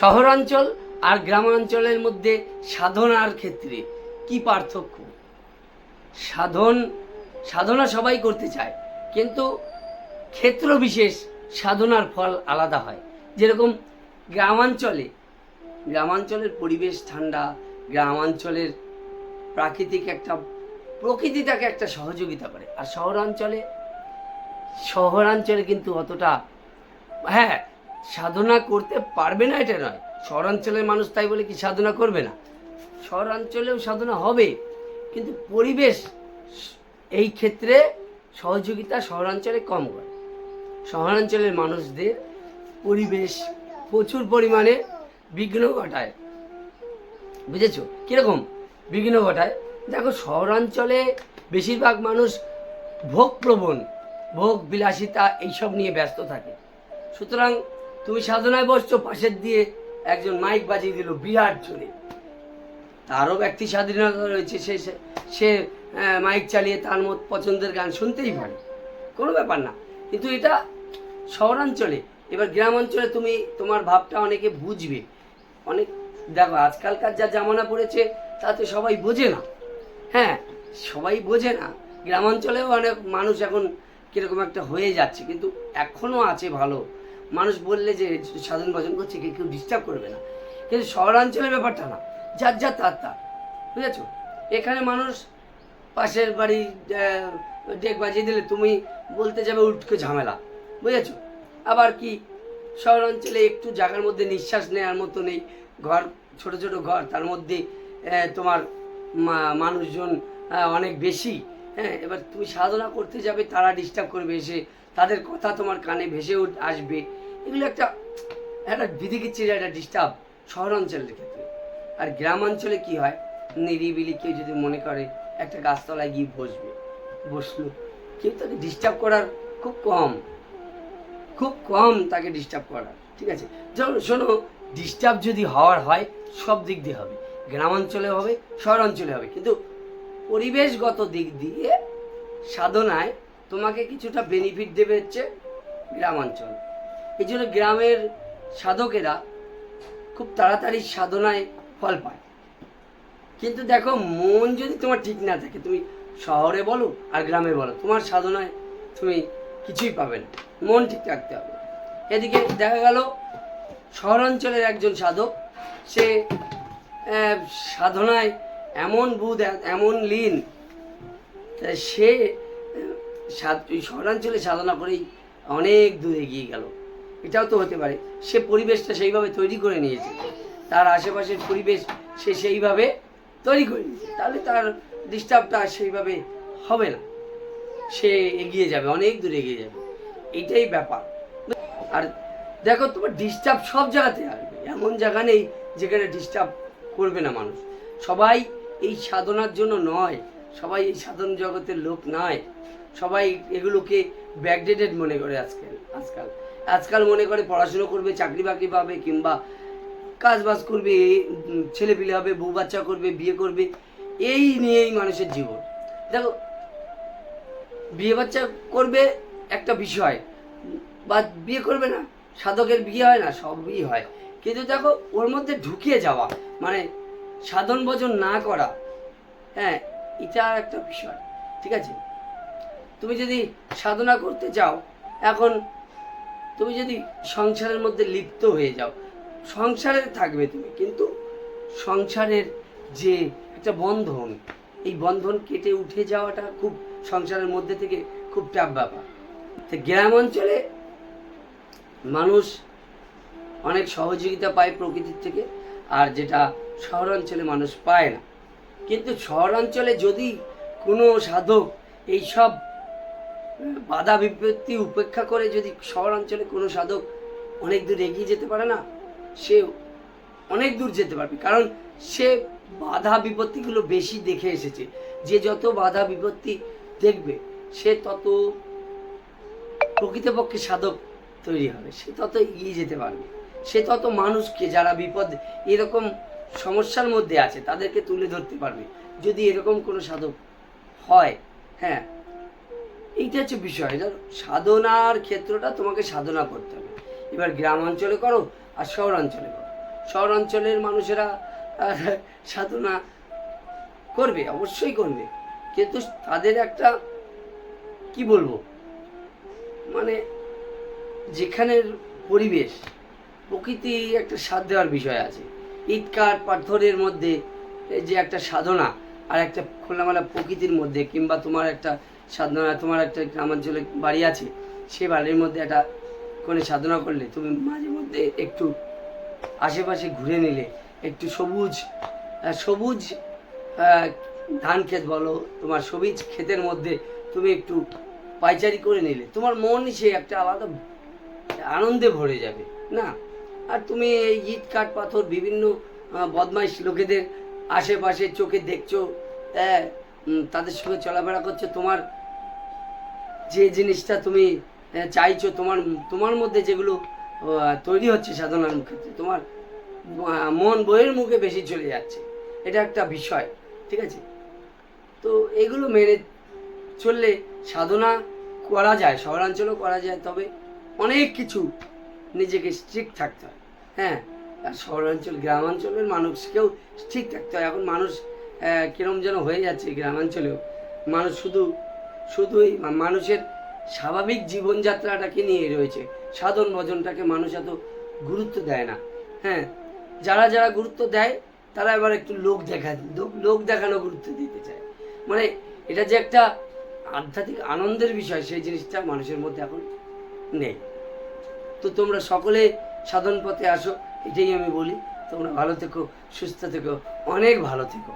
শহরাঞ্চল আর গ্রামাঞ্চলের মধ্যে সাধনার ক্ষেত্রে কি পার্থক্য? সাধন, সাধনা সবাই করতে চায়, কিন্তু ক্ষেত্র বিশেষ সাধনার ফল আলাদা হয়। যেরকম গ্রামাঞ্চলে, গ্রামাঞ্চলের পরিবেশ ঠান্ডা, গ্রামাঞ্চলের প্রাকৃতিক একটা, প্রকৃতি তাকে একটা সহযোগিতা করে। আর শহরাঞ্চলে শহরাঞ্চলে কিন্তু অতটা হ্যাঁ সাধনা করতে পারবে না এটা নয়। শহরাঞ্চলের মানুষ তাই বলে কি সাধনা করবে না? শহরাঞ্চলেও সাধনা হবে, কিন্তু পরিবেশ এই ক্ষেত্রে সহযোগিতা শহরাঞ্চলে কম করে শহরাঞ্চলের মানুষদের পরিবেশ প্রচুর পরিমাণে বিঘ্ন ঘটায়। বুঝেছ? কীরকম বিঘ্ন ঘটায়? দেখো, শহরাঞ্চলে বেশিরভাগ মানুষ ভোগপ্রবণ ভোগ বিলাসিতা এইসব নিয়ে ব্যস্ত থাকে। সুতরাং তুমি সাধনায় বসছো, পাশের দিয়ে একজন মাইক বাজিয়ে দিল বিরাট জোরে। তারও ব্যক্তি স্বাধীনতা রয়েছে, সে, সে- মাইক চালিয়ে তার মত পছন্দের গান শুনতেই পারে। কোনো ব্যাপার না। কিন্তু এটা শহরাঞ্চলে, এবার গ্রাম অঞ্চলে তুমি, তোমার ভাবটা অনেকে বুঝবে। অনেক, দেখো, আজকালকার যা জামানা পড়েছে, তাতে সবাই বোঝে না। হ্যাঁ সবাই বোঝে না। গ্রামাঞ্চলেও অনেক মানুষ এখন কীরকম একটা হয়ে যাচ্ছে, কিন্তু এখনও আছে ভালো। মানুষ বললে যে সাধন ভজন করছে কে কেউ ডিস্টার্ব করবে না। কিন্তু শহরাঞ্চলের ব্যাপারটা না। যার যা তার তার। বুঝেছ? এখানে মানুষ পাশের বাড়ি ডেক বাজিয়ে দিলে তুমি বলতে যাবে উঠকে ঝামেলা। বুঝেছ? আবার কি? শহরাঞ্চলে একটু জায়গার মধ্যে নিঃশ্বাস নেওয়ার মতো নেই। ঘর, ছোট ছোট ঘর, তার মধ্যে তোমার মানুষজন অনেক বেশি। হ্যাঁ এবার তুমি সাধনা করতে যাবে, তারা ডিস্টার্ব করবে এসে। তাদের কথা তোমার কানে ভেসে আসবে। এগুলো একটা একটা বিধিকিচ্ছির একটা ডিস্টার্ব শহরাঞ্চলের ক্ষেত্রে। আর গ্রামাঞ্চলে কি হয়? নিরিবিলি কেউ যদি মনে করে, একটা গাছতলায় গিয়ে বসবে, বসল। কেউ তাকে ডিস্টার্ব করার খুব কম খুব কম তাকে ডিস্টার্ব করার, ঠিক আছে? যেমন শোনো ডিস্টার্ব যদি হওয়ার হয়, সব দিক দিয়ে হবে। গ্রামাঞ্চলে হবে, শহরাঞ্চলে হবে। কিন্তু পরিবেশগত দিক দিয়ে সাধনায় তোমাকে কিছুটা বেনিফিট দেবে হচ্ছে গ্রামাঞ্চল। এই জন্য গ্রামের সাধকেরা খুব তাড়াতাড়ি সাধনায় ফল পায়। কিন্তু দেখো, মন যদি তোমার ঠিক না থাকে, তুমি শহরে বলো আর গ্রামে বলো, তোমার সাধনায় তুমি কিছুই পাবে না। মন ঠিক রাখতে হবে। এদিকে দেখা গেল, শহরাঞ্চলের একজন সাধক, সে সাধনায় এমন বুধ এমন লীন। সে শহরাঞ্চলে সাধনা করেই অনেক দূর এগিয়ে গেল। এটাও তো হতে পারে। সে পরিবেশটা সেইভাবে তৈরি করে নিয়েছে। তার আশেপাশের পরিবেশ সে সেইভাবে তৈরি করে নিয়েছে। তাহলে তার ডিস্টার্বটা সেইভাবে হবে না। সে এগিয়ে যাবে, অনেক দূর এগিয়ে যাবে। এটাই ব্যাপার। আর দেখো, তোমার ডিস্টার্ব সব জায়গাতে আসবে। এমন জায়গা নেই যেখানে ডিস্টার্ব করবে না মানুষ। সবাই এই সাধনার জন্য নয়। সবাই এই সাধন জগতের লোক নয়। সবাই এগুলোকে ব্যাকডেটেড মনে করে আজকাল আজকাল। আজকাল মনে করে পড়াশুনো করবে, চাকরি বাকরি পাবে, কিংবা কাজ বাজ করবে ছেলে পিলে হবে, বউ বাচ্চা করবে, বিয়ে করবে। এই নিয়েই মানুষের জীবন। দেখো, বিয়ে বাচ্চা করবে একটা বিষয়, বা বিয়ে করবে না, সাধকের বিয়ে হয় না, সবই হয়। কিন্তু দেখো, ওর মধ্যে ঢুকিয়ে যাওয়া মানে সাধন ভোজন না করা হ্যাঁ এটা একটা বিষয়, ঠিক আছে? তুমি যদি সাধনা করতে চাও, এখন তুমি যদি সংসারের মধ্যে লিপ্ত হয়ে যাও, সংসারে থাকবে তুমি, কিন্তু সংসারের যে একটা বন্ধন, এই বন্ধন কেটে উঠে যাওয়াটা খুব সংসারের মধ্যে থেকে খুব টাফ ব্যাপার। তো গ্রাম অঞ্চলে মানুষ অনেক সহযোগিতা পায় প্রকৃতির থেকে আর যেটা শহরাঞ্চলে মানুষ পায় না। কিন্তু শহরাঞ্চলে যদি কোনো সাধক এইসব বাধা বিপত্তি উপেক্ষা করে যদি শহরাঞ্চলে কোনো সাধক অনেক দূর এগিয়ে যেতে পারে না, সে অনেক দূর যেতে পারবে। কারণ সে বাধা বিপত্তিগুলো বেশি দেখে এসেছে। যে যত বাধা বিপত্তি দেখবে, সে তত প্রকৃতপক্ষে সাধক তৈরি হবে, সে তত এগিয়ে যেতে পারবে। সে তত মানুষকে যারা বিপদ, এরকম সমস্যার মধ্যে আছে, তাদেরকে তুলে ধরতে পারবে। যদি এরকম কোনো সাধক হয় হ্যাঁ এইটা হচ্ছে বিষয়। ধর সাধনার ক্ষেত্রটা তোমাকে সাধনা করতে হবে। এবার গ্রাম অঞ্চলে করো আর শহর অঞ্চলে করো। শহরাঞ্চলের মানুষেরা সাধনা করবে, অবশ্যই করবে। কিন্তু তাদের একটা, কি বলব? মানে যেখানের পরিবেশ প্রকৃতি একটা স্বাদ দেওয়ার বিষয় আছে। কাঠ পাথরের মধ্যে যে একটা সাধনা আর একটা খোলামেলা প্রকৃতির মধ্যে কিংবা তোমার একটা সাধনা, তোমার একটা গ্রামাঞ্চলে বাড়ি আছে, সে বাড়ির মধ্যে একটা কোনো সাধনা করলে তুমি মাঝে মধ্যে একটু আশেপাশে ঘুরে নিলে, একটু সবুজ সবুজ ধান ক্ষেত বলো, তোমার সবুজ ক্ষেতের মধ্যে তুমি একটু পাইচারি করে নিলে, তোমার মন সে একটা আলাদা আনন্দে ভরে যাবে, না? আর তুমি এই ইট কাঠ পাথর বিভিন্ন বদমাইশ লোকেদের আশেপাশে চোখে দেখছ হ্যাঁ, তাদের সঙ্গে চলাফেরা করছ তোমার যে জিনিসটা তুমি চাইছো তোমার তোমার মধ্যে যেগুলো তৈরি হচ্ছে সাধনার ক্ষেত্রে তোমার মন বইয়ের মুখে বেশি চলে যাচ্ছে। এটা একটা বিষয় ঠিক আছে? তো এগুলো মেনে চললে সাধনা করা যায় শহরাঞ্চলেও করা যায় তবে অনেক কিছু নিজেকে স্ট্রিক্ট থাকতে হয়। হ্যাঁ আর শহরাঞ্চল, গ্রামাঞ্চলের মানুষকেও ঠিক থাকতে হয়। এখন মানুষ কিরম যেন হয়ে যাচ্ছে গ্রামাঞ্চলেও। মানুষ শুধু, শুধুই মানুষের স্বাভাবিক জীবনযাত্রাটাকে নিয়ে রয়েছে। সাধন ভজনটাকে মানুষ এত গুরুত্ব দেয় না। হ্যাঁ যারা যারা গুরুত্ব দেয়, তারা এবার একটু লোক দেখা লোক- দেখানো গুরুত্ব দিতে চায়। মানে এটা যে একটা আধ্যাত্মিক আনন্দের বিষয়, সেই জিনিসটা মানুষের মধ্যে এখন নেই। তো তোমরা সকলে সাধন পথে আসো এটাই আমি বলি। তোমরা ভালো থেকো সুস্থ থেকো অনেক ভালো থেকো।